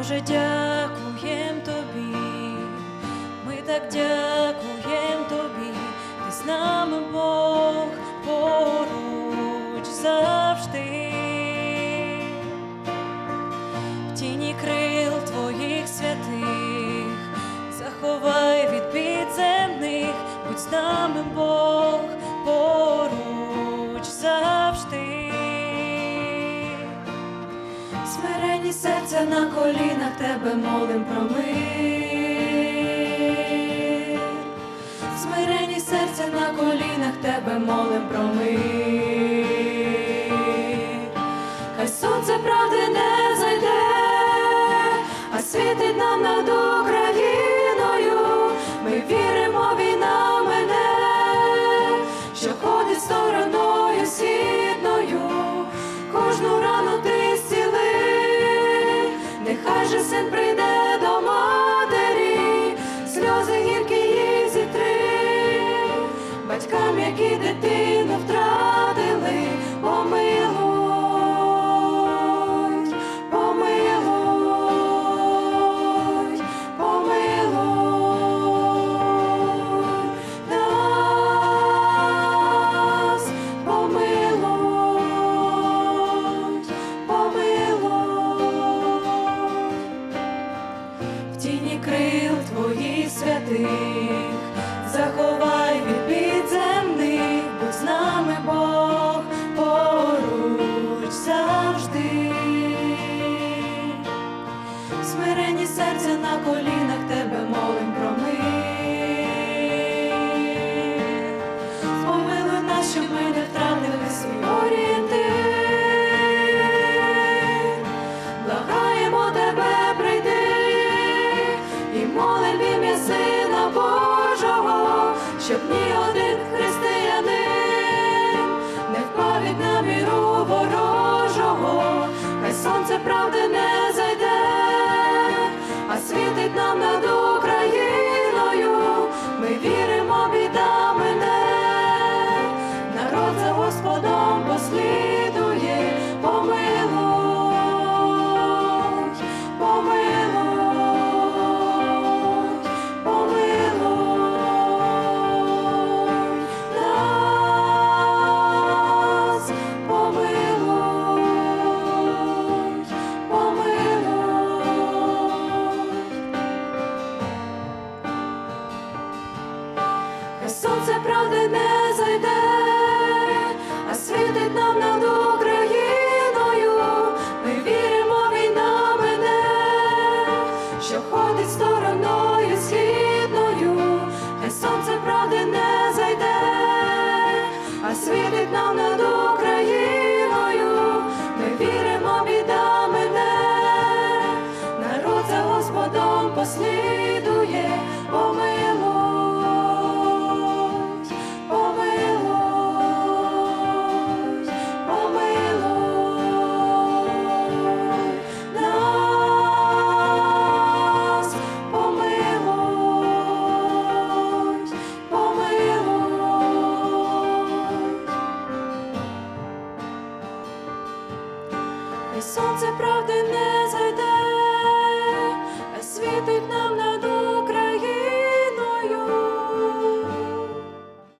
Боже, дякуєм тобі, ми так дякуєм тобі, ти з нами Бог поруч завжди. В тіні крил твоїх святих, заховай від підземних, будь з нами Бог серця на колінах тебе молим про мир. Смирені серця на колінах тебе молим про мир. Нехай же син прийде до матері, сльози гіркі її зітри, батькам, які дитину заховай від підземних, будь з нами Бог поруч завжди. Смирені серця на колінах щоб ні один Послідує, помилуй, помилуй, помилуй нас, помилуй, помилуй. І сонце правди